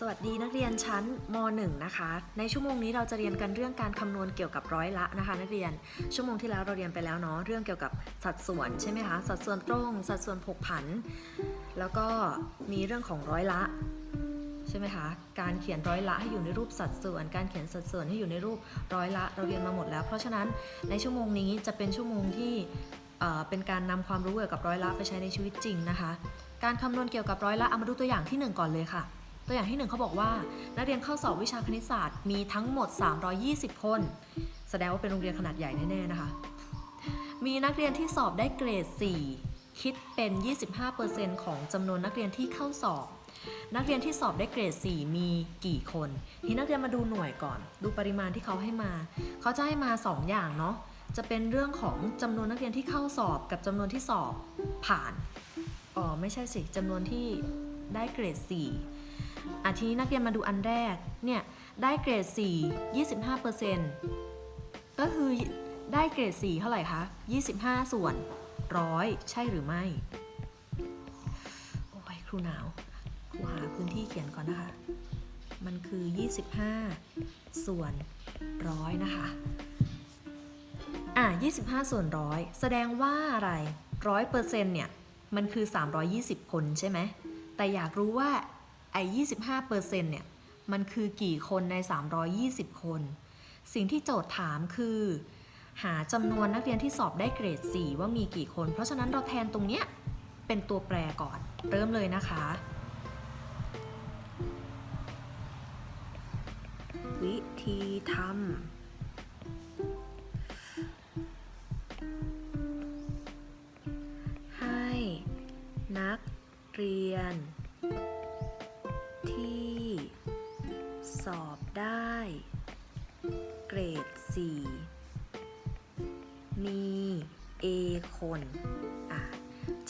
สวัสดีนักเรียนชั้นม .1 นะคะ ในชั่วโมงนี้เราจะเรียนกันเรื่องการคำนวณเกี่ยวกับร้อยละนะคะ นักเรียน ชั่วโมงที่แล้วเราเรียนไปแล้วเนาะเรื่องเกี่ยวกับสัดส่วนใช่ไหมคะ สัดส่วนตรง สัดส่วนผกผัน แล้วก็มีเรื่องของร้อยละใช่ไหมคะ การเขียนร้อยละให้อยู่ในรูปสัดส่วน การเขียนสัดส่วนให้อยู่ในรูปร้อยละ เราเรียนมาหมดแล้ว เพราะฉะนั้นในชั่วโมงนี้จะเป็นชั่วโมงที่เอ่อเป็นการนำความรู้เกี่ยวกับร้อยละไปใช้ในชีวิตจริงนะคะ การคำนวณเกี่ยวกับร้อยละเอามาดูตัวอย่างที่หนึ่งก่อนเลยค่ะ ตัวอย่างที่หนึ่งเขาบอกว่า นักเรียนเข้าสอบวิชาคณิตศาสตร์มีทั้งหมด 320 คน แสดงว่าเป็นโรงเรียนขนาดใหญ่แน่ๆนะคะ มีนักเรียนที่สอบได้เกรด 4 คิดเป็น 25%ของจำนวนนักเรียนที่เข้าสอบ นักเรียนที่สอบได้เกรด 4 มีกี่คนทีนักเรียนมาดูหน่วยก่อน ดูปริมาณที่เขาให้มา เขาจะให้มา 2 อย่างเนาะจะเป็นเรื่องของจำนวนนักเรียนที่เข้าสอบกับจำนวนที่สอบผ่านอ๋อไม่ใช่สิจำนวนที่ได้เกรด 4 อะทีนี้นักเรียนมาดูอันแรก เนี่ย ได้เกรด 4 25%ก็คือได้เกรด 4 เท่าไหร่คะ 25 ส่วนร้อยใช่หรือไม่ โอ้ยครูหนาว ครูหาพื้นที่เขียนก่อนนะคะ มันคือ 25 ส่วนร้อยนะคะ อะ 25 ส่วนร้อยแสดงว่าอะไรร้อยเปอร์เซ็นต์เนี่ย มันคือ 320 คนใช่ไหม แต่อยากรู้ว่า ไอ้25เปอร์เซ็นต์เนี่ยมันคือกี่คนใน 320 คน สิ่งที่โจทย์ถามคือ หาจำนวนนักเรียนที่สอบได้เกรด 4 ว่ามีกี่คน เพราะฉะนั้นเราแทนตรงเนี้ยเป็นตัวแปรก่อน เริ่มเลยนะคะวิธีทำ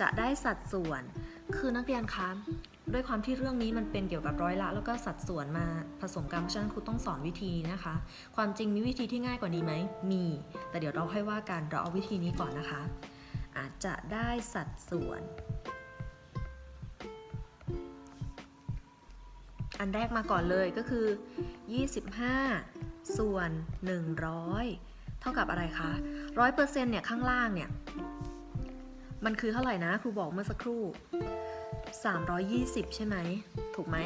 จะได้สัดส่วน คือนักเรียนคะด้วยความที่เรื่องนี้มันเป็นเกี่ยวกับร้อยละ แล้วก็สัดส่วนมาผสมกันเพราะฉะนั้นครูต้องสอนวิธีนะคะ ความจริงมีวิธีที่ง่ายกว่านี้ไหมมี แต่เดี๋ยวเราค่อยว่ากันเราเอาวิธีนี้ก่อนนะคะ อาจจะได้สัดส่วน อันแรกมาก่อนเลยก็คือ 25 ส่วน 100 เท่ากับอะไรคะ 100%เนี่ยข้างล่างเนี่ย มันคือเท่าไหร่นะครูบอกเมื่อสักครู่ 320 ใช่ไหม ถูกไหม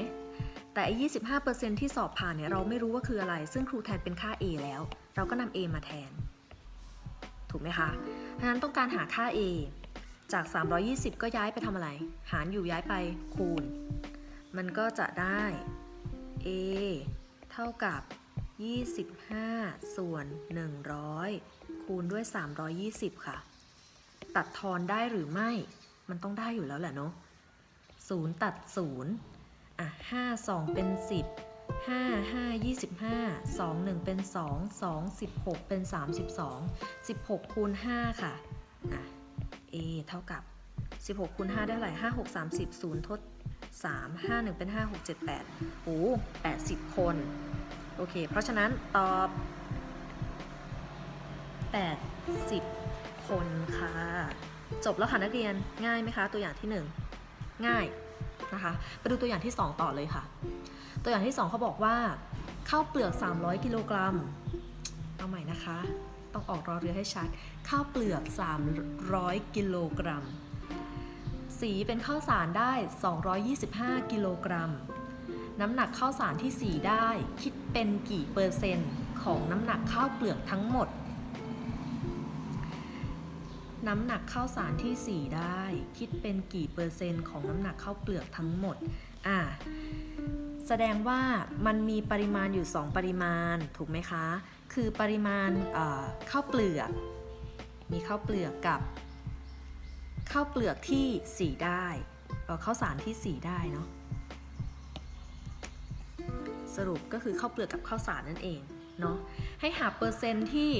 แต่ไอ้25%ที่สอบผ่านเนี่ยเราไม่รู้ว่าคืออะไร ซึ่งครูแทนเป็นค่า A แล้ว เราก็นำ A มาแทน ถูกไหมคะเพราะฉะนั้นต้องการหาค่า A จาก 320 ก็ย้ายไปทำอะไร หารอยู่ย้ายไปคูณ มันก็จะได้ a เท่ากับ 25 ส่วน 100 คูณด้วย 320 ค่ะ ตัดทอนได้หรือไม่ มันต้องได้อยู่แล้วแหละเนาะ0ตัด0อะ5 2เป็น10 5 5 25 2 1เป็น2 2 16เป็น32 16คูณ5ค่ะอะ a เท่ากับ 16คูณ5ได้เท่าไหร่5 6 30 0 ทด 3 5 1 เป็น 5 6 7 8โอ้80 คน โอเค เพราะฉะนั้นตอบ 80 คนค่ะ จบแล้วค่ะนักเรียนง่ายไหมคะตัวอย่างที่ 1 ง่ายนะคะไปดูตัวอย่างที่ 2 ต่อเลยค่ะ ตัวอย่างที่ 2เขาบอกว่าข้าวเปลือก 300 กิโลกรัมเอาใหม่นะคะ ต้องออกรอเรือให้ชัดข้าวเปลือก 300 กิโลกรัม สีเป็นข้าวสารได้ 225 กิโลกรัม น้ำหนักข้าวสารที่สีได้ คิดเป็นกี่เปอร์เซ็นต์ของน้ำหนักข้าวเปลือกทั้งหมด น้ำหนักข้าวสารที่สีได้ คิดเป็นกี่เปอร์เซ็นต์ของน้ำหนักข้าวเปลือกทั้งหมด อ่า แสดงว่ามันมีปริมาณอยู่ 2 ปริมาณ ถูกไหมคะ คือปริมาณข้าวเปลือก มีข้าวเปลือกกับข้าวเปลือกที่สีได้ข้าวสารที่สีได้เนาะสรุปก็คือข้าวเปลือกกับข้าวสารนั่นเองเนาะให้หาเปอร์เซ็นต์ที่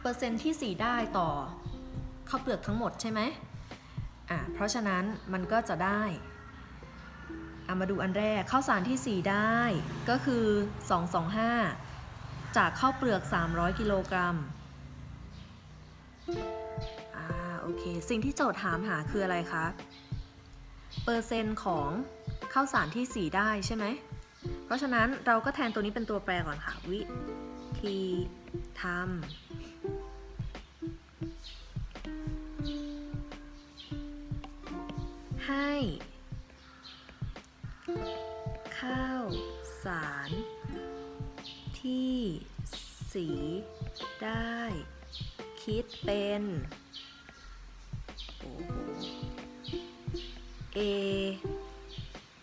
เปอร์เซ็นต์ที่สีได้ต่อข้าวเปลือกทั้งหมดใช่ไหมอะเพราะฉะนั้นมันก็จะได้อามาดูอันแรกข้าวสารที่สีได้ก็คือ 225 จากข้าวเปลือก 300 กิโลกรัมอ่าโอเค สิ่งที่โจทย์ถามหาคืออะไรคะ เปอร์เซ็นต์ของข้าวสารที่สีได้ใช่ไหม เพราะฉะนั้นเราก็แทนตัวนี้เป็นตัวแปรก่อนค่ะ วิธีทำ ให้ ข้าวสาร ที่สีได้ คิดเป็นโอ้โห A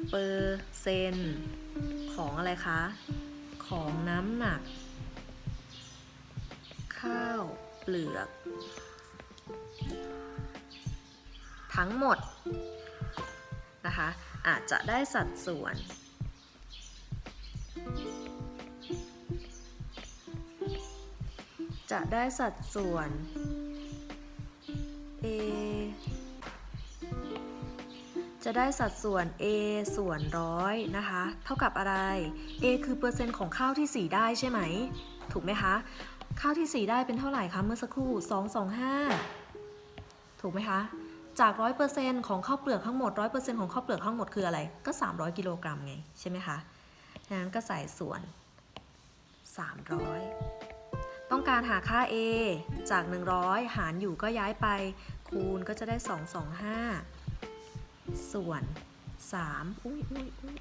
เปอร์เซนต์ของอะไรคะ ของน้ำหนัก ข้าวเปลือก ทั้งหมด นะคะ อาจจะได้สัดส่วนจะได้สัดส่วน A จะได้สัดส่วน A ส่วนร้อยนะคะ เท่ากับอะไร A คือเปอร์เซ็นต์ของข้าวที่สีได้ใช่ไหม ถูกไหมคะ ข้าวที่สีได้เป็นเท่าไหร่คะเมื่อสักครู่ 225 ถูกไหมคะ จาก 100%ของข้าวเปลือกทั้งหมด 100%ของข้าวเปลือกทั้งหมดคืออะไร ก็ 300 กิโลกรัมไง ใช่ไหมคะดังนั้นก็ใส่ส่วน 300 ต้องการหาค่า A จาก 100 หารอยู่ก็ย้ายไป คูณก็จะได้ 225 ส่วน 3 อุ้ยอุ้ยอุ้ย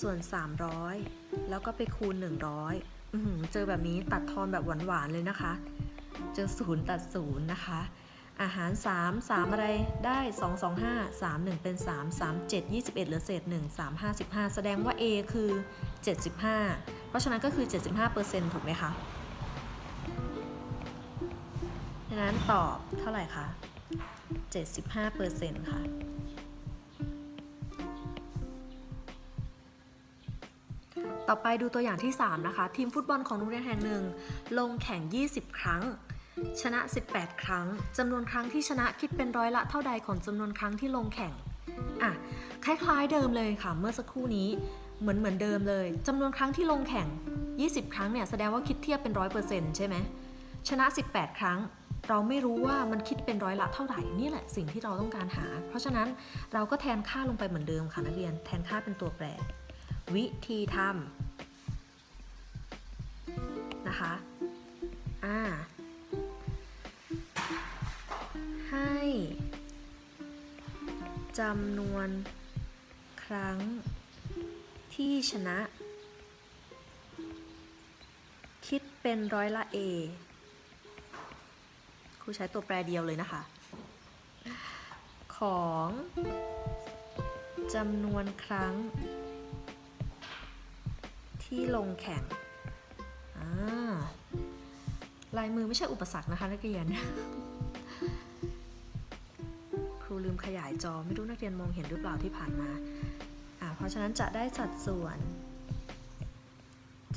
ส่วน 300 แล้วก็ไปคูณ 100อื้อหือเจอแบบนี้ตัดทอนแบบหวานๆเลยนะคะ เจอศูนย์ตัดศูนย์นะคะ อาหาร 3 3 อะไรได้ 2 2 5 3 1 เป็น 3 3 7 21เหลือเศษ 1 3 5 15 แสดงว่า A คือ 75 เพราะฉะนั้นก็คือ 75%ถูกไหมคะดังนั้นตอบเท่าไหร่คะ 75%ค่ะต่อไปดูตัวอย่างที่ 3 นะคะ ทีมฟุตบอลของโรงเรียนแห่งหนึ่ง ลงแข่ง 20 ครั้ง ชนะ 18 ครั้งจำนวนครั้งที่ชนะคิดเป็นร้อยละเท่าใดของจำนวนครั้งที่ลงแข่งอะคล้ายๆเดิมเลยค่ะเมื่อสักครู่นี้เหมือนเหมือนเดิมเลยจำนวนครั้งที่ลงแข่ง 20 ครั้งเนี่ยแสดงว่าคิดเทียบเป็นร้อยเปอร์เซ็นต์ใช่ไหมชนะ 18 ครั้ง เราไม่รู้ว่ามันคิดเป็นร้อยละเท่าไหร่นี่แหละสิ่งที่เราต้องการหา เพราะฉะนั้นเราก็แทนค่าลงไปเหมือนเดิมค่ะนักเรียนแทนค่าเป็นตัวแปร วิธีทำนะคะอ่า จำนวน ครั้ง ที่ชนะ คิดเป็นร้อยละ A ครูใช้ตัวแปรเดียวเลยนะคะ ของจำนวนครั้ง ที่ลงแข่งลายมือไม่ใช่อุปสรรคนะคะนักเรียน รูลืมขยายจอไม่รู้นักเรียนมองเห็นหรือเปล่าที่ผ่านมาอ่าเพราะฉะนั้นจะได้สัดส่วน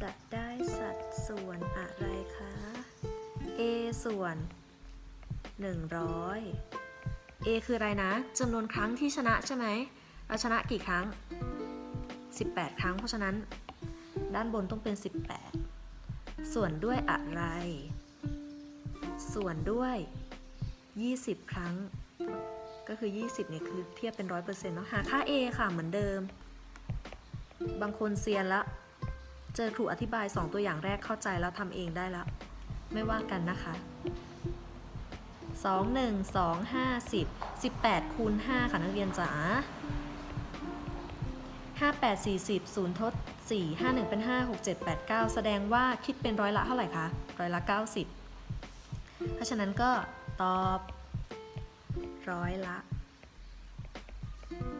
จะได้สัดส่วนอะไรคะ a ส่วน 100 a คืออะไรนะจำนวนครั้งที่ชนะใช่ไหมเราชนะกี่ครั้ง 18 ครั้ง เพราะฉะนั้นด้านบนต้องเป็น 18 ส่วนด้วยอะไร ส่วนด้วย 20 ครั้ง ก็คือ 20เนี่ยคือเทียบเป็น 100%เนาะหาค่า a ค่ะเหมือนเดิม บางคนเซียนละ เจอครูอธิบาย 2 ตัวอย่างแรกเข้าใจแล้วทำเองได้แล้วไม่ว่ากันนะคะ 2 1 2 5 10 18คูณ5ค่ะนักเรียนจ๋า5 8 40 0ทด4 5 1 เป็น 5 6 7 8 9 แสดงว่าคิดเป็นร้อยละเท่าไหร่คะ ร้อยละ 90 เพราะฉะนั้นก็ตอบ ร้อยละ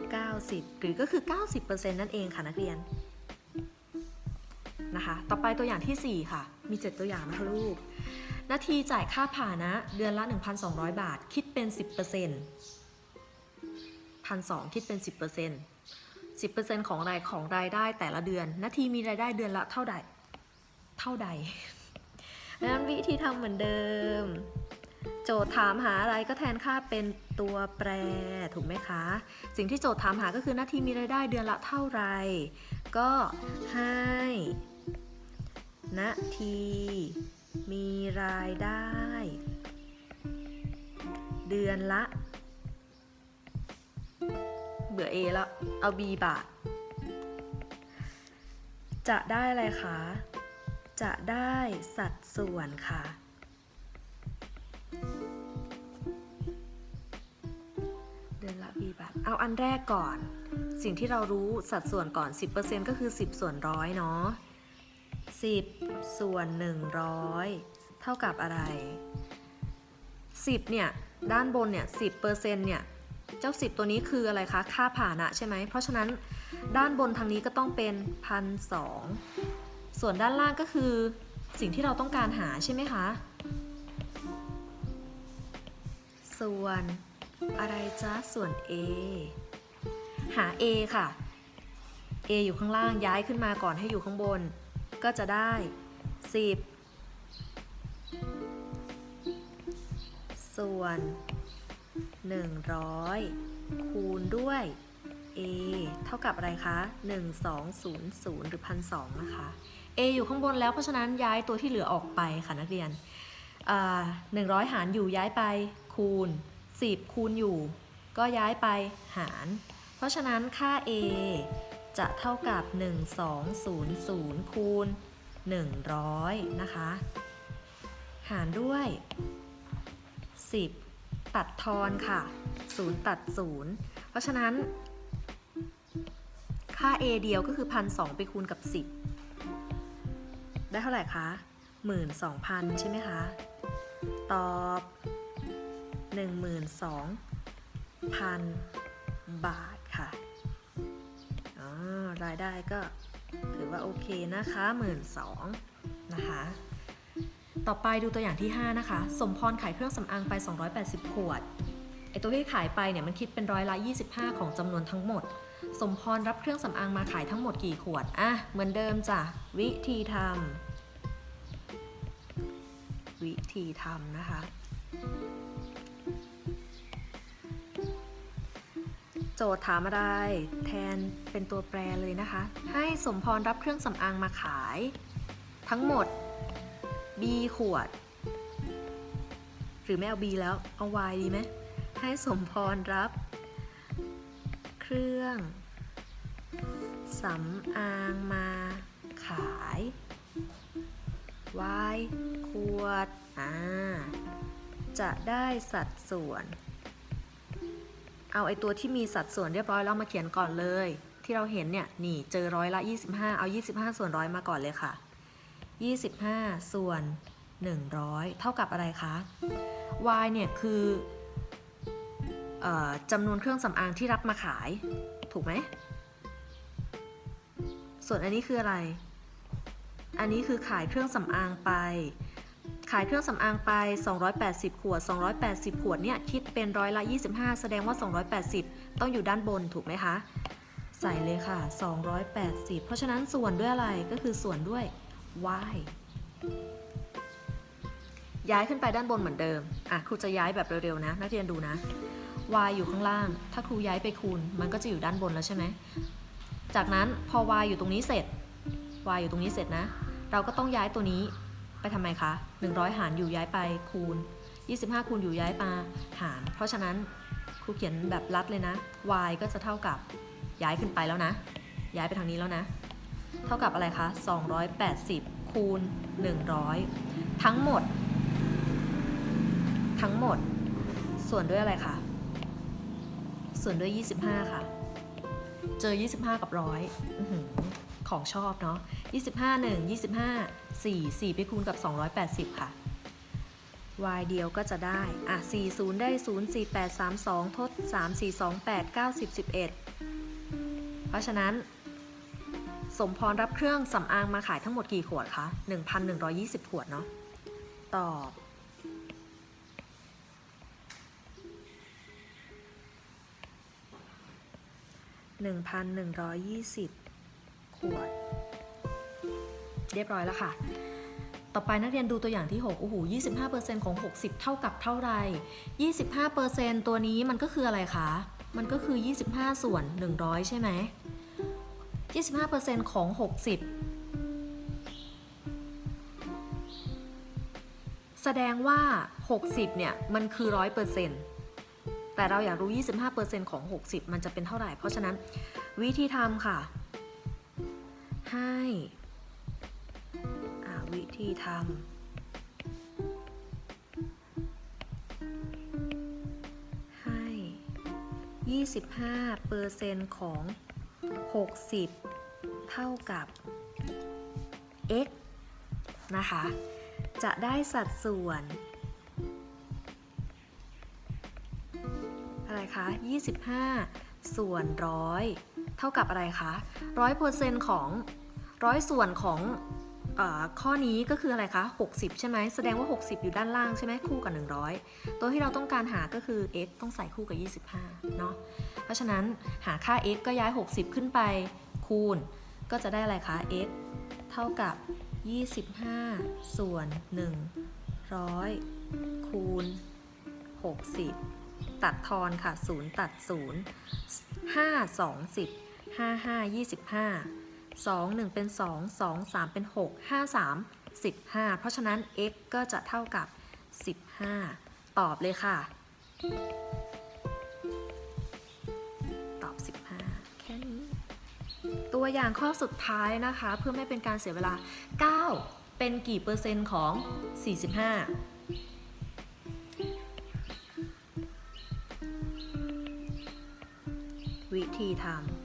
90 หรือก็คือ 90%นั่นเองค่ะนักเรียนนะคะ ต่อไปตัวอย่างทีสี่ 4 ค่ะ มี 7 ตัวอย่างนะคะลูก นาทีจ่ายค่าผ่านะ เดือนละ 1,200 บาท คิดเป็น 10% 1,200คิดเป็น 10% 10%ของรายของรายได้แต่ละเดือน นาทีมีรายได้เดือนละเท่าใด เท่าใดดังนั้นวิธีทำเหมือนเดิม โจทย์ถามหาอะไรก็แทนค่าเป็นตัวแปรถูกไหมคะ สิ่งที่โจทย์ถามหาก็คือหน้าที่มีรายได้เดือนละเท่าไหร่ ก็ให้นาทีมีรายได้ เดือนละ เบื่อ A แล้ว เอา B บาท จะได้อะไรคะ จะได้สัดส่วนค่ะ อันแรกก่อน สิ่งที่เรารู้สัดส่วนก่อน 10%ก็คือ 10 ส่วนร้อยเนาะ10 ส่วน 100 เท่ากับอะไร 10 เนี่ย ด้านบนเนี่ย 10%เนี่ย เจ้า 10 ตัวนี้คืออะไรคะ ค่าผ่านะใช่ไหม เพราะฉะนั้นด้านบนทางนี้ก็ต้องเป็นพันสส่วนด้านล่างก็คือสิ่งที่เราต้องการหาใช่ไหมคะ ส่วน อะไรจ๊ะส่วน A หา A ค่ะ A อยู่ข้างล่างย้ายขึ้นมาก่อนให้อยู่ข้างบน ก็จะได้ 10 ส่วน 100 คูณด้วย A เท่ากับอะไรคะ 1200 หรือ 1,200 นะคะ A อยู่ข้างบนแล้วเพราะฉะนั้นย้ายตัวที่เหลือออกไปค่ะนักเรียนอ่า100 หารอยู่ย้ายไปคูณ 10 คูณอยู่ ก็ย้ายไปหาร เพราะฉะนั้นค่า A จะเท่ากับ 1200 คูณ 100 นะคะ หารด้วย 10 ตัดทอนค่ะ 0 ตัด 0 เพราะฉะนั้น ค่า A เดียวก็คือ 1,200 ไปคูณกับ 10 ได้เท่าไหร่คะ 12,000 ใช่ไหมคะ ตอบ 12,000 บาทค่ะอ๋อรายได้ก็ถือว่าโอเคนะคะ12,000นะคะ ต่อไปดูตัวอย่างที่ 5 นะคะ สมพรขายเครื่องสำอางไป 280 ขวดไอตัวที่ขายไปเนี่ยมันคิดเป็นร้อยละ25 ของจำนวนทั้งหมด สมพรรับเครื่องสำอางมาขายทั้งหมดกี่ขวด อะ เหมือนเดิมจ้ะ วิธีทำวิธีทำนะคะ โจทย์ถามอะไร แทนเป็นตัวแปรเลยนะคะ ให้สมพรรับเครื่องสำอางมาขาย ทั้งหมด B ขวด หรือไม่เอา B แล้วเอา Y ดีไหมให้สมพรรับ เครื่องสำอางมาขาย Y ขวด อ่า จะได้สัดส่วน เอาไอตัวที่มีสัดส่วนเรียบร้อยแล้วมาเขียนก่อนเลย ที่เราเห็นเนี่ยนี่เจอร้อยละ 25 เอา 25 ส่วนร้อยมาก่อนเลยค่ะ 25 ส่วน 100 เท่ากับอะไรคะ y เนี่ยคืออจำนวนเครื่องสำอางที่รับมาขาย ถูกไหม ส่วนอันนี้คืออะไร อันนี้คือขายเครื่องสำอางไป ขายเครื่องสำอางไป 280 ขวด 280 ขวดเนี่ยคิดเป็นร้อยละ 25 แสดงว่า 280 ต้องอยู่ด้านบนถูกไหมคะ ใส่เลยค่ะ 280 เพราะฉะนั้นส่วนด้วยอะไรก็คือส่วนด้วย y ย้ายขึ้นไปด้านบนเหมือนเดิม อะครูจะย้ายแบบเร็วๆนะ นักเรียนดูนะ y อยู่ข้างล่าง ถ้าครูย้ายไปคูณ มันก็จะอยู่ด้านบนแล้วใช่ไหม จากนั้นพอ y อยู่ตรงนี้เสร็จ y อยู่ตรงนี้เสร็จนะ เราก็ต้องย้ายตัวนี้ ไปทำไมคะ 100 หารอยู่ย้ายไปคูณ 25 คูณอยู่ย้ายมาหาร เพราะฉะนั้นครูเขียนแบบรัดเลยนะ y ก็จะเท่ากับย้ายขึ้นไปแล้วนะ ย้ายไปทางนี้แล้วนะ เท่ากับอะไรคะ 280 คูณ 100 ทั้งหมด ทั้งหมด ส่วนด้วยอะไรคะ ส่วนด้วย 25 ค่ะ เจอ 25 กับร้อยอื้อหือ ของชอบเนาะ25 1 25 4 4 ไปคูณกับ 280 ค่ะ y เดียวก็จะได้ อะ 40 ได้ 0 4 8 3 2 ทด 3 4 2 8 9 10 11 เพราะฉะนั้น สมพรรับเครื่องสำอางมาขายทั้งหมดกี่ขวดคะ 1,120 ขวดเนาะ ตอบ1,120 ขวด เรียบร้อยแล้วค่ะ ต่อไปนักเรียนดูตัวอย่างที่6โอ้โห25%ของ 60 เท่ากับเท่าไหร่25%ตัวนี้มันก็คืออะไรคะ มันก็คือ 25 ส่วน 100 ใช่ไหม25%ของ 60 แสดงว่า 60 เนี่ย มันคือ 100%แต่เราอยากรู้ 25%ของ 60 มันจะเป็นเท่าไหร่ เพราะฉะนั้นวิธีทำค่ะ ให้อาวิธีทำให้ 25%ของ 60 เท่ากับ x นะคะ จะได้สัดส่วน อะไรคะ 25 ส่วนร้อย เท่ากับอะไรคะร้อยเปอร์เซ็นต์ของร้อยส่วนของออข้อนี้ก็คืออะไรคะ 60 ใช่ไหม แสดงว่า 60 อยู่ด้านล่างใช่ไหมคู่กับ 100 ตัวที่เราต้องการหาก็คือ x ต้องใส่คู่กับ 25 เนาะ เพราะฉะนั้นหาค่า x ก็ย้าย 60 ขึ้นไปคูณ ก็จะได้อะไรคะ x เท่ากับ 25 ส่วน 100 คูณ 60 ตัดทอนค่ะ 0 ตัด 0 5 2 10 5 5 25 2 1 เป็น 2 2 3 เป็น 6 5 3 15 เพราะฉะนั้น x ก็จะเท่ากับ 15 ตอบเลยค่ะ ตอบ 15 แค่นี้ ตัวอย่างข้อสุดท้ายนะคะ เพื่อไม่เป็นการเสียเวลา 9 เป็นกี่เปอร์เซ็นต์ของ 45วิธีทำ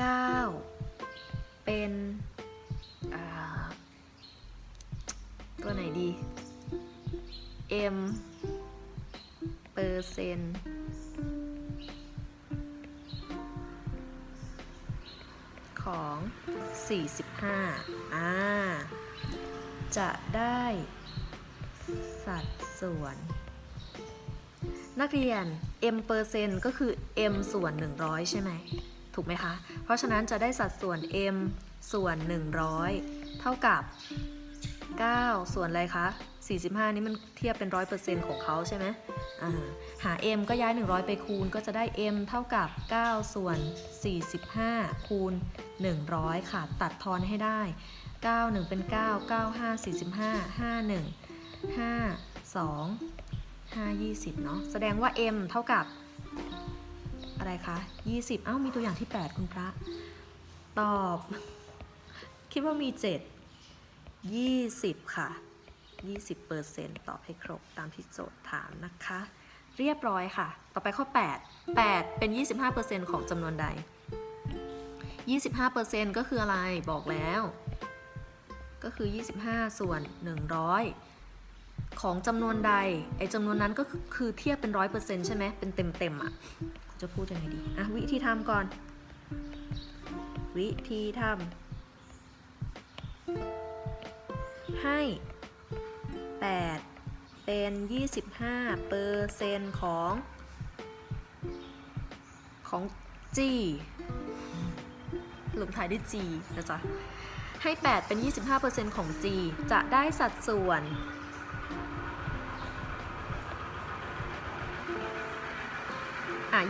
9 เป็นตัวไหนดี m เปอร์เซ็นต์ของ 45 อ่า จะได้ สัดส่วน นักเรียน m เปอร์เซ็นต์ก็คือ m ส่วน 100 ใช่ไหม ถูกไหมคะ ราะฉะนั้นจะได้สัดส่วน m ส่วน 100 เท่ากับ 9 ส่วนอะไรคะ 45 นี่มันเทียบเป็น 100%ของเขาใช่ไหมหา m ก็ย้าย 100 ไปคูณก็จะได้ m เท่ากับ 9 ส่วน 45 คูณ 100 ค่ะ ตัดทอนให้ได้ 9 1 เป็น 9 9 5 45 5 1 5 2 5 20 เนาะแสดงว่า m เท่ากับ อะไรคะ 20 เอ้า มีตัวอย่างที่ 8 คุณพระ ตอบ คิดว่ามี 7 20 ค่ะ 20เปอร์เซ็นต์ตอบให้ครบตามที่โจทย์ถามนะคะ เรียบร้อยค่ะ ต่อไปข้อ 8 8 เป็น 25เปอร์เซ็นต์ของจำนวนใด 25เปอร์เซ็นต์ก็คืออะไรบอกแล้ว ก็คือ 25 ส่วน 100 ของจำนวนใดไอ้จำนวนนั้นก็คือเทียบเป็น 100%ใช่ไหมเป็นเต็มๆอะ จะพูดยังไงดีอะวิธีทำก่อน วิธีทำให้ 8 เป็น 25เปอร์เซ็นต์ของ ของ G ลงท้ายด้วย G นะจ๊ะ ให้ 8 เป็น 25%ของ G จะได้สัดส่วน อะ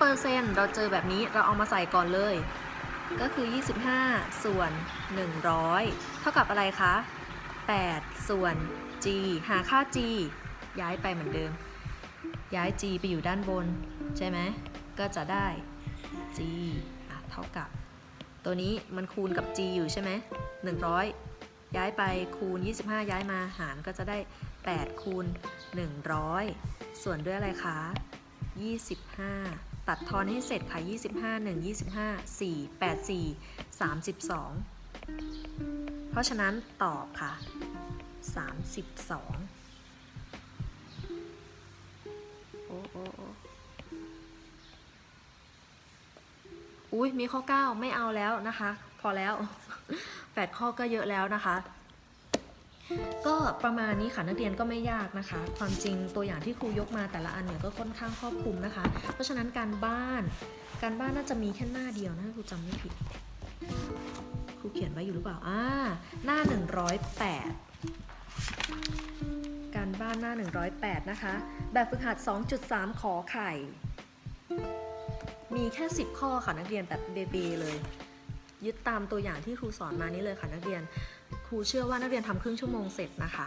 25%เราเจอแบบนี้เราเอามาใส่ก่อนเลย ก็คือ 25 ส่วน 100 เท่ากับอะไรคะ 8 ส่วน g หาค่า g ย้ายไปเหมือนเดิม ย้าย g ไปอยู่ด้านบน ใช่ไหม ก็จะได้ g อะเท่ากับ ตัวนี้มันคูณกับ g อยู่ใช่ไหม 100 ย้ายไปคูณ 25 ย้ายมาหารก็จะได้ 8 คูณ 100 ส่วนด้วยอะไรคะ 25 ตัดทอนให้เสร็จค่ะ 25 1 25 4 8 4 32 เพราะฉะนั้นตอบค่ะ 32 โอ้โอ้โอ้อุ้ยมีข้อ 9 ไม่เอาแล้วนะคะ พอแล้ว 8 ข้อก็เยอะแล้วนะคะ ก็ประมาณนี้ค่ะนักเรียนก็ไม่ยากนะคะ ความจริงตัวอย่างที่ครูยกมาแต่ละอันเนี่ยก็ค่อนข้างครอบคลุมนะคะ เพราะฉะนั้นการบ้าน การบ้านน่าจะมีแค่หน้าเดียวนะถ้าครูจำไม่ผิดครูเขียนไว้อยู่หรือเปล่าอ่าหน้า 108 การบ้านหน้า 108 นะคะ แบบฝึกหัด 2.3 ขอไข่ มีแค่ 10 ข้อค่ะนักเรียนแบบเบเบเลย ยึดตามตัวอย่างที่ครูสอนมานี้เลยค่ะนักเรียน รูเชื่อว่านักเรียนทำครึ่งชั่วโมงเสร็จนะคะ